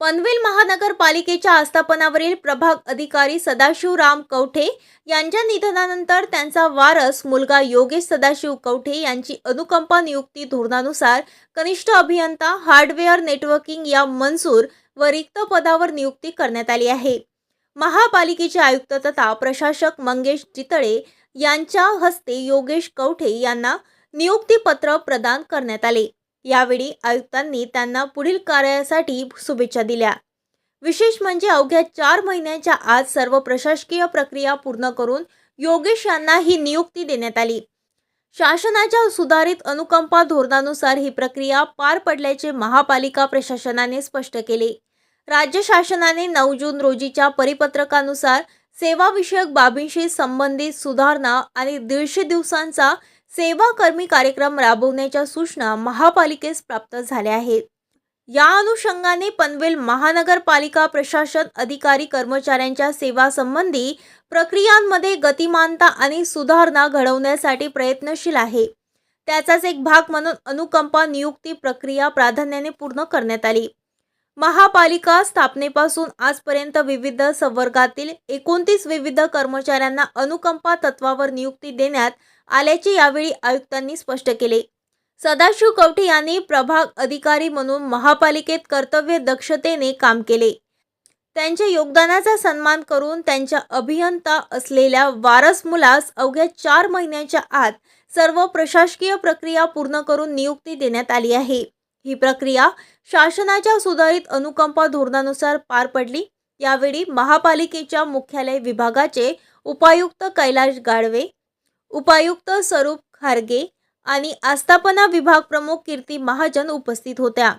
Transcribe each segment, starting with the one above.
पनवेल महानगरपालिकेच्या आस्थापनावरील प्रभाग अधिकारी सदाशिवराम कवठे यांच्या निधनानंतर त्यांचा वारस मुलगा योगेश सदाशिव कवठे यांची अनुकंपा नियुक्ती धोरणानुसार कनिष्ठ अभियंता हार्डवेअर नेटवर्किंग या मनसूर व रिक्त पदावर नियुक्ती करण्यात आली आहे. महापालिकेचे आयुक्त तथा प्रशासक मंगेश चितळे यांच्या हस्ते योगेश कवठे यांना नियुक्तीपत्र प्रदान करण्यात आले. यावेळी आयुक्तांनी त्यांना पुढील कार्यासाठी शुभेच्छा दिल्या. विशेष म्हणजे अवघ्या चार महिन्यांच्या आत सर्व प्रशासकीय प्रक्रिया पूर्ण करून योगेश यांना ही नियुक्ती देण्यात आली. शासनाच्या सुधारित अनुकंपा धोरणानुसार ही प्रक्रिया पार पडल्याचे महापालिका प्रशासनाने स्पष्ट केले. राज्य शासनाने नऊ जून रोजीच्या परिपत्रकानुसार सेवाविषयक बाबींशी संबंधित सुधारणा आणि दीडशे दिवसांचा सेवाकर्मी कार्यक्रम राबवण्याच्या सूचना महापालिकेस प्राप्त झाल्या आहेत. या अनुषंगाने पनवेल महानगरपालिका प्रशासन अधिकारी कर्मचाऱ्यांच्या सेवासंबंधी प्रक्रियांमध्ये गतिमानता आणि सुधारणा घडवण्यासाठी प्रयत्नशील आहे. त्याचाच एक भाग म्हणून अनुकंपा नियुक्ती प्रक्रिया प्राधान्याने पूर्ण करण्यात आली. महापालिका स्थापनेपासून आजपर्यंत विविध संवर्गातील एकोणतीस विविध कर्मचाऱ्यांना अनुकंपा तत्वावर नियुक्ती देण्यात आल्याचे यावेळी आयुक्तांनी स्पष्ट केले. सदाशिव कवठे यांनी प्रभाग अधिकारी म्हणून महापालिकेत कर्तव्य दक्षतेने काम केले. त्यांच्या योगदानाचा सन्मान करून त्यांच्या अभियंता असलेल्या वारस मुलास अवघ्या चार महिन्याच्या आत सर्व प्रशासकीय प्रक्रिया पूर्ण करून नियुक्ती देण्यात आली आहे. ही प्रक्रिया शासनाच्या सुधारित अनुकंपा धोरणानुसार पार पडली. यावेळी महापालिकेच्या मुख्यालय विभागाचे उपायुक्त कैलाश गाडवे उपायुक्त स्वरूप खारगे आणि आस्थापना विभाग प्रमुख कीर्ती महाजन उपस्थित होत्या.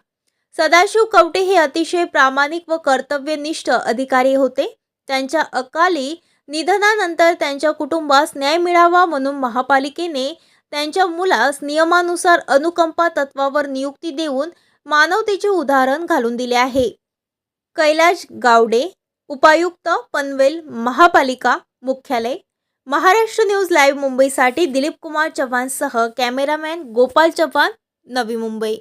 सदाशिव कवटे हे अतिशय प्रामाणिक व कर्तव्यनिष्ठ अधिकारी होते. त्यांच्या अकाली निधनानंतर त्यांच्या कुटुंबास न्याय मिळावा म्हणून महापालिकेने त्यांच्या मुलास नियमानुसार अनुकंपा तत्वावर नियुक्ती देऊन मानवतेचे उदाहरण घालून दिले आहे. कैलाश गावडे उपायुक्त पनवेल महापालिका मुख्यालय महाराष्ट्र न्यूज लाईव्ह मुंबईसाठी दिलीप कुमार चव्हाणसह कॅमेरामॅन गोपाल चव्हाण नवी मुंबई.